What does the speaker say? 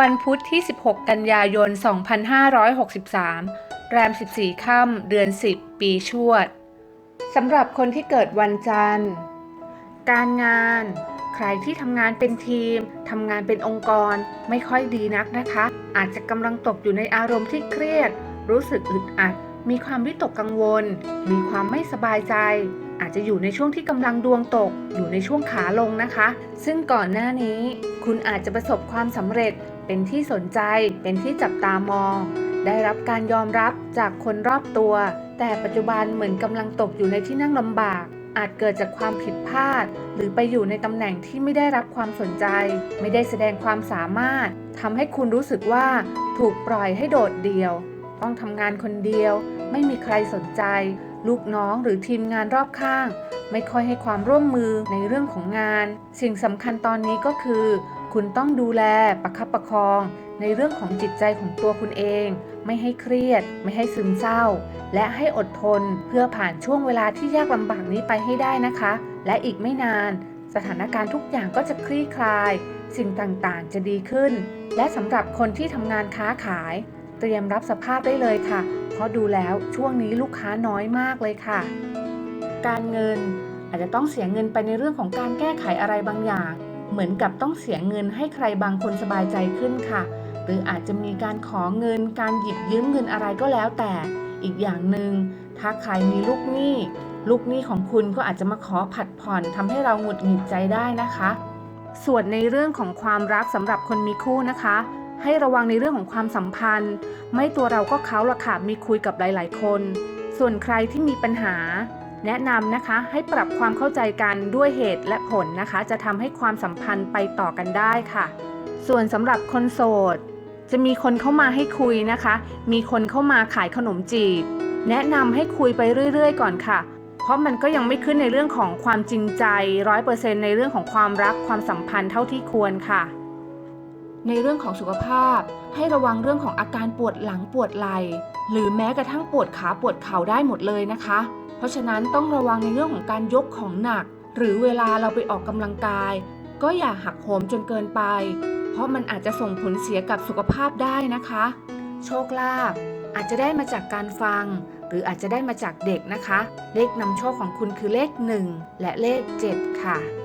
วันพุธที่ 16 กันยายน 2563 แรม 14 ค่ำเดือน 10 ปีชวด สำหรับคนที่เกิดวันจันทร์ การงาน ใครที่ทำงานเป็นทีม ทำงานเป็นองค์กร ไม่ค่อยดีนักนะคะ อาจจะกำลังตกอยู่ในอารมณ์ที่เครียด รู้สึกอึดอัด มีความวิตกกังวล มีความไม่สบายใจ อาจจะอยู่ในช่วงที่กำลังดวงตก อยู่ในช่วงขาลงนะคะ ซึ่งก่อนหน้านี้ คุณอาจจะประสบความสำเร็จ เป็นที่สนใจ เป็นที่จับตามอง ได้รับการยอมรับจากคนรอบตัว แต่ปัจจุบันเหมือนกำลังตกอยู่ในที่นั่งลำบาก อาจเกิดจากความผิดพลาด หรือไปอยู่ในตำแหน่งที่ไม่ได้รับความสนใจ ไม่ได้แสดงความสามารถทำให้คุณรู้สึกว่าถูกปล่อยให้โดดเดี่ยว ต้องทำงานคนเดียว ไม่มีใครสนใจ ลูกน้องหรือทีมงานรอบข้าง ไม่ค่อยให้ความร่วมมือในเรื่องของงาน สิ่งสำคัญตอนนี้ก็คือ คุณต้องดูแลประคับประคอง ในเรื่องของจิตใจของตัวคุณเอง ไม่ให้เครียด ไม่ให้ซึมเศร้า และให้อดทนเพื่อผ่านช่วงเวลาที่ยากลำบากนี้ไปให้ได้นะคะ และอีกไม่นาน สถานการณ์ทุกอย่างก็จะคลี่คลาย สิ่งต่างๆ จะดีขึ้น และสำหรับคนที่ทำงานค้าขาย เตรียมรับสภาพได้เลยค่ะ เพราะดูแล้วช่วงนี้ลูกค้าน้อยมากเลยค่ะ การเงินอาจจะต้องเสียเงินไปในเรื่องของการแก้ไขอะไรบางอย่าง เหมือนกับต้องเสียเงินให้ใครบางคนสบายใจขึ้นค่ะ หรืออาจจะมีการขอเงิน การหยิบยืมเงินอะไรก็แล้วแต่ อีกอย่างหนึ่งถ้าใครมีลูกหนี้ ลูกหนี้ของคุณก็อาจจะมาขอผัดผ่อนทำให้เราหงุดหงิดใจได้นะคะ ส่วนในเรื่องของความรักสำหรับคนมีคู่นะคะ ให้ระวังในเรื่องของความสัมพันธ์ ไม่ตัวเราก็เขาละค่ะมีคุยกับหลาย ๆ คน ส่วนใครที่มีปัญหา แนะนำนะคะให้ปรับความเข้าใจกันด้วยเหตุและผลนะคะ จะทำให้ความสัมพันธ์ไปต่อกันได้ค่ะ ส่วนสำหรับคนโสด จะมีคนเข้ามาให้คุยนะคะ มีคนเข้ามาขายขนมจีบ แนะนำให้คุยไปเรื่อย ๆ ก่อนค่ะเพราะมันก็ยังไม่ขึ้นในเรื่องของความจริงใจร้อยเปอร์เซ็นในเรื่องของความรักความสัมพันธ์เท่าที่ควรค่ะ ในเรื่องของสุขภาพ ให้ระวังเรื่องของอาการปวดหลังปวดไหล่หรือแม้กระทั่งปวดขาปวดเข่าได้หมดเลยนะคะ เพราะฉะนั้นต้องระวังในเรื่องของการยกของหนัก หรือเวลาเราไปออกกำลังกาย ก็อย่าหักโหมจนเกินไป เพราะมันอาจจะส่งผลเสียกับสุขภาพได้นะคะ โชคลาภอาจจะได้มาจากการฟัง หรืออาจจะได้มาจากเด็กนะคะ เลขนำโชคของคุณคือเลข 1 และเลข 7 ค่ะ